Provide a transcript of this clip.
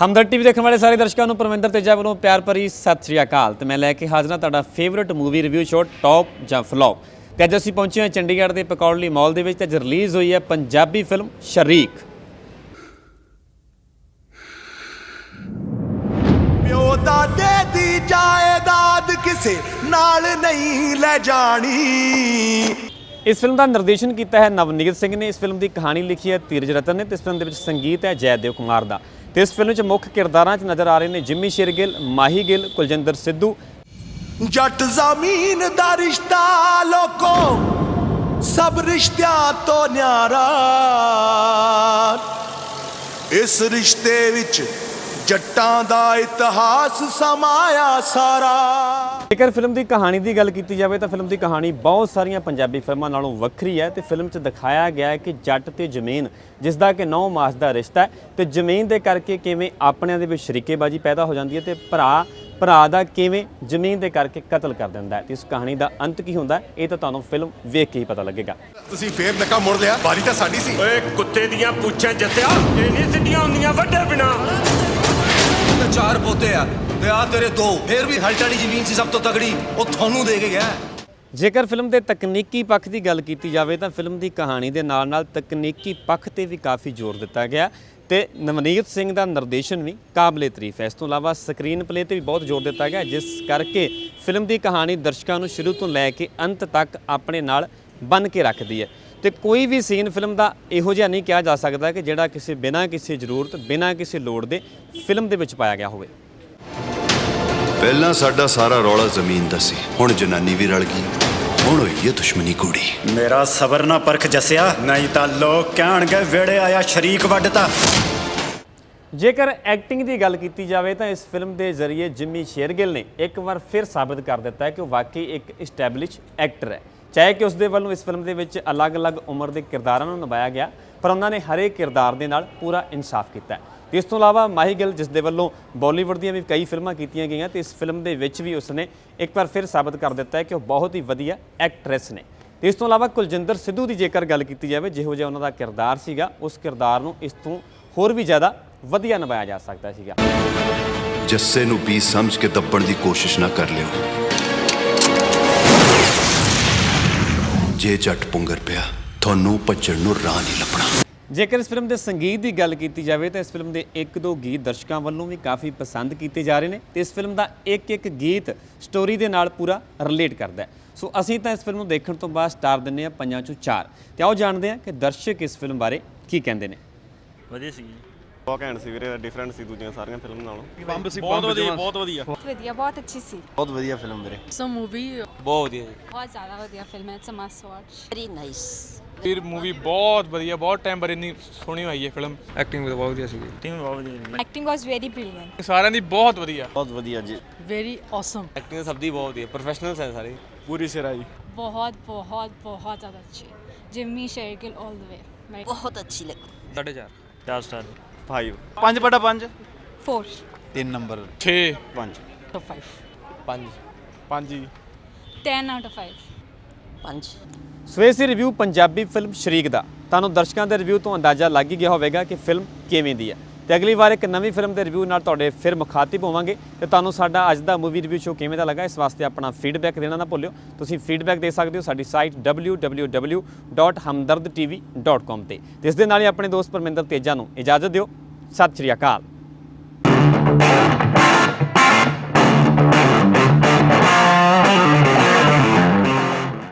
ਹਮਦਰ TV ਦੇਖਣ ਵਾਲੇ ਸਾਰੇ ਦਰਸ਼ਕਾਂ ਨੂੰ ਪਰਮਿੰਦਰ ਤੇਜਾ ਵੱਲੋਂ ਪਿਆਰ ਭਰੀ ਸਤਿ ਸ੍ਰੀ ਅਕਾਲ ਤੇ ਮੈਂ ਲੈ ਕੇ ਹਾਜ਼ਰ ਹਾਂ ਤੁਹਾਡਾ favourite movie review show top ਜਾਂ ਫਲॉप ਤੇ ਅੱਜ ਅਸੀਂ ਪਹੁੰਚੇ ਹਾਂ ਚੰਡੀਗੜ੍ਹ ਦੇ ਪਕੌੜਲੀ ਮਾਲ ਦੇ ਵਿੱਚ ਤੇ ਅੱਜ ਰਿਲੀਜ਼ ਹੋਈ ਹੈ ਪੰਜਾਬੀ ਫਿਲਮ ਸ਼ਰੀਕ। ਪਿਓ ਦਾਦੇ ਦੀ ਜਾਇਦਾਦ ਕਿਸੇ ਨਾਲ ਨਹੀਂ ਲੈ ਜਾਣੀ। ਇਸ ਫਿਲਮ ਦਾ ਨਿਰਦੇਸ਼ਨ ਕੀਤਾ ਹੈ ਨਵਨੀਤ ਸਿੰਘ ਨੇ। ਇਸ ਫਿਲਮ ਦੀ ਕਹਾਣੀ ਲਿਖੀ ਹੈ ਧੀਰਜ ਰਤਨ ਨੇ ਤੇ ਇਸ ਫਿਲਮ ਦੇ ਵਿੱਚ ਸੰਗੀਤ ਹੈ ਜੈਦੇਵ ਕੁਮਾਰ ਦਾ। ਤੇ ਇਸ ਫਿਲਮ ਵਿੱਚ ਮੁੱਖ ਕਿਰਦਾਰਾਂ 'ਚ ਨਜ਼ਰ ਆ ਰਹੇ ਨੇ ਜਿੰਮੀ ਸ਼ੇਰਗਿੱਲ, ਮਾਹੀ ਗਿੱਲ, ਕੁਲਜਿੰਦਰ ਸਿੱਧੂ। ਜੱਟ ਜ਼ਮੀਨ ਦਾ ਰਿਸ਼ਤਾ ਲੋਕੋ, ਸਭ ਰਿਸ਼ਤਿਆਂ ਤੋਂ ਨਿਆਰਾ। ਇਸ ਰਿਸ਼ਤੇ ਵਿੱਚ ਜੱਟਾਂ ਦਾ ਇਤਿਹਾਸ ਸਮਾਇਆ ਸਾਰਾ। ਜੇਕਰ ਫਿਲਮ ਦੀ ਕਹਾਣੀ ਦੀ ਗੱਲ ਕੀਤੀ ਜਾਵੇ ਤਾਂ ਫਿਲਮ ਦੀ ਕਹਾਣੀ ਬਹੁਤ ਸਾਰੀਆਂ ਪੰਜਾਬੀ ਫਿਲਮਾਂ ਨਾਲੋਂ ਵੱਖਰੀ ਹੈ ਤੇ ਫਿਲਮ 'ਚ ਦਿਖਾਇਆ ਗਿਆ ਹੈ ਕਿ ਜੱਟ ਤੇ ਜ਼ਮੀਨ ਜਿਸ ਦਾ ਕਿ ਨੌ ਮਾਸ ਦਾ ਰਿਸ਼ਤਾ ਹੈ ਤੇ ਜ਼ਮੀਨ ਦੇ ਕਰਕੇ ਕਿਵੇਂ ਆਪਣਿਆਂ ਦੇ ਵਿੱਚ ਸ਼ਰੀਕੇਬਾਜ਼ੀ ਪੈਦਾ ਹੋ ਜਾਂਦੀ ਹੈ ਤੇ ਭਰਾ ਭਰਾ ਦਾ ਕਿਵੇਂ ਜ਼ਮੀਨ ਦੇ ਕਰਕੇ ਕਤਲ ਕਰ ਦਿੰਦਾ ਹੈ। ਤੇ ਇਸ ਕਹਾਣੀ ਦਾ ਅੰਤ ਕੀ ਹੁੰਦਾ ਹੈ ਇਹ ਤਾਂ ਤੁਹਾਨੂੰ ਫਿਲਮ ਵੇਖ ਕੇ ਹੀ ਪਤਾ ਲੱਗੇਗਾ। ਤੁਸੀਂ ਫੇਰ ਨੱਕਾ ਮੋੜ ਲਿਆ ਬਾਰੀ ਤਾਂ ਸਾਡੀ ਸੀ। ਓਏ ਕੁੱਤੇ ਦੀਆਂ ਪੁੱਛਾਂ ਜੱਸਿਆ ਇਹ ਨਹੀਂ ਸਿੱਧੀਆਂ ਹੁੰਦੀਆਂ ਵੱਡੇ ਬਿਨਾ। ਚਾਰ ਪੋਤੇ ਆ। ਤੇ ਤੇਰੇ ਦੋ। ਫੇਰ ਵੀ ਹਲਟ ਵਾਲੀ ਜ਼ਮੀਨ ਸੀ, ਸਭ ਤੋਂ ਤਗੜੀ ਉਹ ਤੁਹਾਨੂੰ ਦੇ ਕੇ ਗਿਆ। ਜੇਕਰ ਫਿਲਮ ਦੇ ਤਕਨੀਕੀ ਪੱਖ ਦੀ ਗੱਲ ਕੀਤੀ ਜਾਵੇ ਤਾਂ ਫਿਲਮ ਦੀ ਕਹਾਣੀ ਦੇ ਨਾਲ-ਨਾਲ ਤਕਨੀਕੀ ਪੱਖ ਤੇ ਵੀ ਕਾਫੀ ਜ਼ੋਰ ਦਿੱਤਾ ਗਿਆ ਤੇ ਨਵਨੀਤ ਸਿੰਘ ਦਾ ਨਿਰਦੇਸ਼ਨ ਵੀ ਕਾਬਲੇ ਤਾਰੀਫ ਹੈ। ਇਸ ਤੋਂ ਇਲਾਵਾ ਸਕਰੀਨ ਪਲੇ ਤੇ ਵੀ ਬਹੁਤ ਜ਼ੋਰ ਦਿੱਤਾ ਗਿਆ, ਜਿਸ ਕਰਕੇ ਫਿਲਮ ਦੀ ਕਹਾਣੀ ਦਰਸ਼ਕਾਂ ਨੂੰ ਸ਼ੁਰੂ ਤੋਂ ਲੈ ਕੇ ਅੰਤ ਤੱਕ ਆਪਣੇ ਨਾਲ ਬੰਨ ਕੇ ਰੱਖਦੀ ਹੈ। ਤੇ ਕੋਈ ਵੀ ਸੀਨ ਫਿਲਮ ਦਾ ਇਹੋ ਜਿਹਾ ਨਹੀਂ ਕਿਹਾ ਜਾ ਸਕਦਾ ਕਿ ਜਿਹੜਾ ਕਿਸੇ ਬਿਨਾਂ ਕਿਸੇ ਜ਼ਰੂਰਤ, ਬਿਨਾਂ ਕਿਸੇ ਲੋੜ ਦੇ ਫਿਲਮ ਦੇ ਵਿੱਚ ਪਾਇਆ ਗਿਆ ਹੋਵੇ। ਪਹਿਲਾਂ ਸਾਡਾ ਸਾਰਾ ਰੌਲਾ ਜ਼ਮੀਨ ਦਾ ਸੀ। ਹੁਣ ਜਨਾਨੀ ਵੀ ਰਲ ਗਈ। ਹੁਣ ਹੋਈ ਹੈ ਦੁਸ਼ਮਣੀ ਕੁੜੀ। ਮੇਰਾ ਸਬਰ ਨਾ ਪਰਖ ਜੱਸਿਆ ਨਹੀਂ ਤਾਂ ਲੋਕ ਕਹਿਣਗੇ ਵੇੜੇ ਆਇਆ ਸ਼ਰੀਕ ਵੱਢਤਾ। ਜੇਕਰ ਐਕਟਿੰਗ ਦੀ ਗੱਲ ਕੀਤੀ ਜਾਵੇ ਤਾਂ ਇਸ ਫਿਲਮ ਦੇ ਜ਼ਰੀਏ ਜਿੰਮੀ ਸ਼ੇਰਗਿੱਲ ਨੇ ਇੱਕ ਵਾਰ ਫਿਰ ਸਾਬਤ ਕਰ ਦਿੱਤਾ ਹੈ ਕਿ ਉਹ ਵਾਕਈ ਇੱਕ ਐਸਟੈਬਲਿਸ਼ ਐਕਟਰ ਹੈ। ਚਾਹੇ ਕਿ ਉਸ ਦੇ ਵੱਲੋਂ ਇਸ ਫਿਲਮ ਦੇ ਵਿੱਚ ਅਲੱਗ-ਅਲੱਗ ਉਮਰ ਦੇ ਕਿਰਦਾਰਾਂ ਨੂੰ ਨਿਭਾਇਆ ਗਿਆ ਪਰ ਉਹਨਾਂ ਨੇ ਹਰੇਕ ਕਿਰਦਾਰ ਦੇ ਨਾਲ ਪੂਰਾ ਇਨਸਾਫ ਕੀਤਾ ਹੈ। ਤੇ ਇਸ ਤੋਂ ਇਲਾਵਾ ਮਾਹੀ ਗਿੱਲ, ਜਿਸ ਦੇ ਵੱਲੋਂ ਬਾਲੀਵੁੱਡ ਦੀਆਂ ਵੀ ਕਈ ਫਿਲਮਾਂ ਕੀਤੀਆਂ ਗਈਆਂ ਤੇ ਇਸ ਫਿਲਮ ਦੇ ਵਿੱਚ ਵੀ ਉਸਨੇ ਇੱਕ ਵਾਰ ਫਿਰ ਸਾਬਤ ਕਰ ਦਿੱਤਾ ਹੈ ਕਿ ਉਹ ਬਹੁਤ ਹੀ ਵਧੀਆ ਐਕਟਰੈਸ ਨੇ। ਤੇ ਇਸ ਤੋਂ ਇਲਾਵਾ ਕੁਲਜਿੰਦਰ ਸਿੱਧੂ ਦੀ ਜੇਕਰ ਗੱਲ ਕੀਤੀ ਜਾਵੇ, ਜਿਹੋ ਜਿਹਾ ਉਹਨਾਂ ਦਾ ਕਿਰਦਾਰ ਸੀਗਾ, ਉਸ ਕਿਰਦਾਰ ਨੂੰ ਇਸ ਤੋਂ ਹੋਰ ਵੀ ਜ਼ਿਆਦਾ ਵਧੀਆ ਨਿਭਾਇਆ ਜਾ ਸਕਦਾ ਸੀਗਾ। ਜੱਸੇ ਨੂੰ ਵੀ ਸਮਝ ਕੇ ਦੱਬਣ ਦੀ ਕੋਸ਼ਿਸ਼ ਨਾ ਕਰ ਲਿਓ। ਜੇ ਜੱਟ ਪੁੰਗਰ ਪਿਆ, ਤੁਹਾਨੂੰ ਭੱਜਣ ਨੂੰ ਰਾਹ ਨਹੀਂ ਲੱਭਣਾ। ਜੇਕਰ ਇਸ ਫਿਲਮ ਦੇ ਸੰਗੀਤ ਦੀ ਗੱਲ ਕੀਤੀ ਜਾਵੇ ਤਾਂ ਇਸ ਫਿਲਮ ਦੇ ਇੱਕ ਦੋ ਗੀਤ ਦਰਸ਼ਕਾਂ ਵੱਲੋਂ ਵੀ ਕਾਫੀ ਪਸੰਦ ਕੀਤੇ ਜਾ ਰਹੇ ਨੇ ਤੇ ਇਸ ਫਿਲਮ ਦਾ ਇੱਕ ਇੱਕ ਗੀਤ ਸਟੋਰੀ ਦੇ ਨਾਲ ਪੂਰਾ ਰਿਲੇਟ ਕਰਦਾ ਹੈ। ਸੋ ਅਸੀਂ ਤਾਂ ਇਸ ਫਿਲਮ ਨੂੰ ਦੇਖਣ ਤੋਂ ਬਾਅਦ ਸਟਾਰ ਦਿੰਨੇ ਆ ਪੰਜਾਂ ਚੋਂ ਚਾਰ। ਤੇ ਆਓ ਜਾਣਦੇ ਹਾਂ ਕਿ ਦਰਸ਼ਕ ਇਸ ਫਿਲਮ ਬਾਰੇ ਕੀ ਕਹਿੰਦੇ ਨੇ। ਵਧੀਆ ਸੀ ਬਹੁਤ ਘੈਂਟ ਸੀ ਵੀਰੇ ਡਿਫਰੈਂਟ ਸੀ ਦੂਜੀਆਂ ਸਾਰੀਆਂ ਫਿਲਮ ਨਾਲੋਂ। ਬਹੁਤ ਵਧੀਆ ਬਹੁਤ ਵਧੀਆ। ਵਧੀਆ ਬਹੁਤ ਅੱਛੀ ਸੀ। ਬਹੁਤ ਵਧੀਆ ਫਿਲਮ ਵੀਰੇ। ਸੋ ਮੂਵੀ ਬਹੁਤ ਵਧੀਆ ਬਹੁਤ ਜ਼ਿਆਦਾ ਵਧੀਆ ਫਿਲਮ ਹੈ it's a must watch very nice ਫਿਰ ਮੂਵੀ ਬਹੁਤ ਵਧੀਆ ਬਹੁਤ ਟਾਈਮ ਬਾਅਦ ਇੰਨੀ ਸੋਹਣੀ ਹੋਈ ਹੈ ਫਿਲਮ ਐਕਟਿੰਗ ਵੀ ਬਹੁਤ ਵਧੀਆ ਸੀ ਟੀਮ ਬਹੁਤ ਵਧੀਆ ਐਕਟਿੰਗ ਵਾਸ ਵੈਰੀ ਬ੍ਰਿਲੀਅੰਟ ਸਾਰਿਆਂ ਦੀ ਬਹੁਤ ਵਧੀਆ। ਬਹੁਤ ਵਧੀਆ ਜੀ। ਵੈਰੀ ਔਸਮ ਐਕਟਿੰਗ ਸਭ ਦੀ ਬਹੁਤ ਵਧੀਆ ਪ੍ਰੋਫੈਸ਼ਨਲਸ ਹੈ ਸਾਰੇ। ਪੂਰੀ ਸਿਰਾ ਜੀ ਬਹੁਤ ਬਹੁਤ ਬਹੁਤ ਜ਼ਿਆਦਾ ਅੱਛੀ। ਜਿਮੀ ਸ਼ੇਰਗਿਲ 올 ਦ ਵੇ ਬਹੁਤ ਅੱਛੀ ਲੱਗੀ। 4.5 4 ਸਟਾਰ 5 5 ਬਟਾ 5 4 ਤਿੰਨ ਨੰਬਰ 6 5 ਆਊਟ ਆਫ 5 5 ਜੀ 5 10 ਆਊਟ ਆਫ 5 ਪੰਜ। ਸੋ ਸੀ ਰਿਵਿਊ ਪੰਜਾਬੀ ਫਿਲਮ ਸ਼ਰੀਕ ਦਾ। ਤੁਹਾਨੂੰ ਦਰਸ਼ਕਾਂ ਦੇ ਰਿਵਿਊ ਤੋਂ ਅੰਦਾਜ਼ਾ ਲੱਗ ਹੀ ਗਿਆ ਹੋਵੇਗਾ ਕਿ ਫਿਲਮ ਕਿਵੇਂ ਦੀ ਹੈ। ਤੇ ਅਗਲੀ ਵਾਰ ਇੱਕ ਨਵੀਂ ਫਿਲਮ ਦੇ ਰਿਵਿਊ ਨਾਲ ਤੁਹਾਡੇ ਫਿਰ ਮੁਖਾਤਿਬ ਹੋਵਾਂਗੇ। ਤੇ ਤੁਹਾਨੂੰ ਸਾਡਾ ਅੱਜ ਦਾ ਮੂਵੀ ਰਿਵਿਊ ਸ਼ੋ ਕਿਵੇਂ ਦਾ ਲੱਗਾ, ਇਸ ਵਾਸਤੇ ਆਪਣਾ ਫੀਡਬੈਕ ਦੇਣਾ ਨਾ ਭੁੱਲਿਓ। ਤੁਸੀਂ ਫੀਡਬੈਕ ਦੇ ਸਕਦੇ ਹੋ ਸਾਡੀ ਸਾਈਟ www.hamdardtv.com ਤੇ। ਤੇ ਇਸ ਦੇ ਨਾਲ ਹੀ ਆਪਣੇ ਦੋਸਤ ਪਰਮਿੰਦਰ ਤੇਜਾ ਨੂੰ ਇਜਾਜ਼ਤ ਦਿਓ। ਸਤਿ ਸ਼੍ਰੀ ਅਕਾਲ।